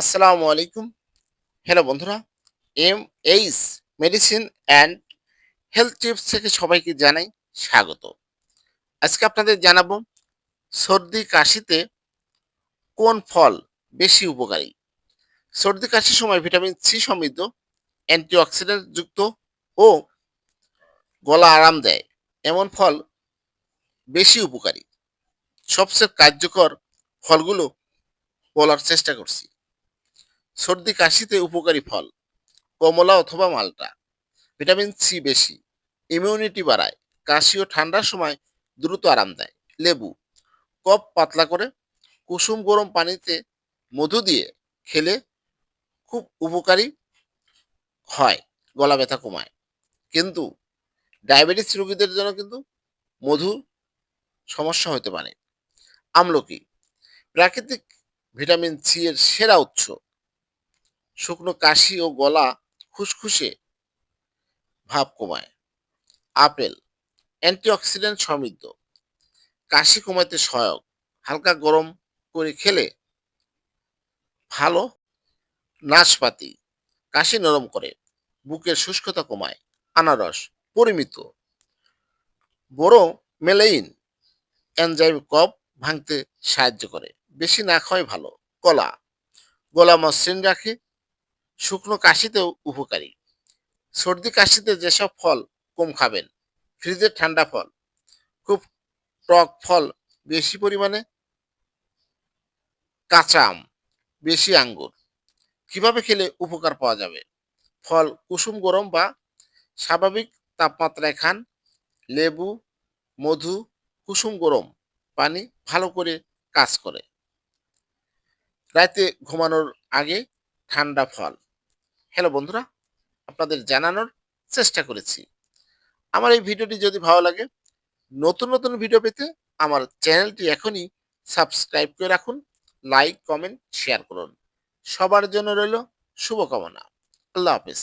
আসসালামু আলাইকুম। হ্যালো বন্ধুরা M H medicine and health tips থেকে সবাইকে জানাই স্বাগত। আজকে আপনাদের জানাব, সর্দি কাশিতে কোন ফল বেশি উপকারী? সর্দি কাশির সময় ভিটামিন সি সমৃদ্ধ, অ্যান্টিঅক্সিডেন্ট যুক্ত ও গলা আরাম দেয়। এমন ফল বেশি উপকারী। সবচেয়ে কার্যকর ফলগুলো বলার চেষ্টা করছি। সর্দি, কাশিতে উপকারী ফল, কমলা অথবা মালটা। ভিটামিন সি বেশি ইমিউনিটি বাড়ায়, কাশি ও ঠান্ডার সময় দ্রুত আরাম দেয়। লেবু, কপ পাতলা করে কুসুম গরম পানিতে মধু দিয়ে খেলে খুব উপকারী হয়, গলা ব্যথা কমায়। কিন্তু ডায়াবেটিস রোগীদের জন্য কিন্তু মধু সমস্যা হতে পারে। আমলকি, প্রাকৃতিক ভিটামিন সি এর সেরা উৎস। শুকনো কাশি ও গলা খুসখুসে ভাব কমায়। আপেল, অ্যান্টিঅক্সিডেন্ট সমৃদ্ধ। কাশি কমাতে সহায়ক। হালকা গরম করে খেলে ভালো নাশপাতি। কাশি নরম করে। বুকের শুষ্কতা কমায়। আনারস পরিমিত। বড় মেলেইন, এনজাইম কপ ভাঙতে সাহায্য করে। বেশি না খাওয়াই ভালো। কলা। গলা মসৃণ রাখে। শুকনো কাশিতেও উপকারী। সর্দি কাশিতে যেসব ফল কম খাবেন ফ্রিজে ঠান্ডা ফল, খুব টক ফল বেশি পরিমাণে, কাঁচা আম, বেশি আঙ্গুর, কীভাবে খেলে উপকার পাওয়া যাবে? ফল কুসুম গরম বা স্বাভাবিক তাপমাত্রায় খান, লেবু, মধু, কুসুম গরম পানি ভালো করে কাজ করে। রাতে ঘুমানোর আগে ঠান্ডা ফল। হ্যালো বন্ধুরা, আপনাদের জানানোর চেষ্টা করেছি। আমার এই ভিডিওটি যদি ভালো লাগে, নতুন নতুন ভিডিও পেতে আমার চ্যানেলটি এখনই সাবস্ক্রাইব করে রাখুন, লাইক, কমেন্ট, শেয়ার করুন। সবার জন্য রইল শুভকামনা। আল্লাহ হাফেজ।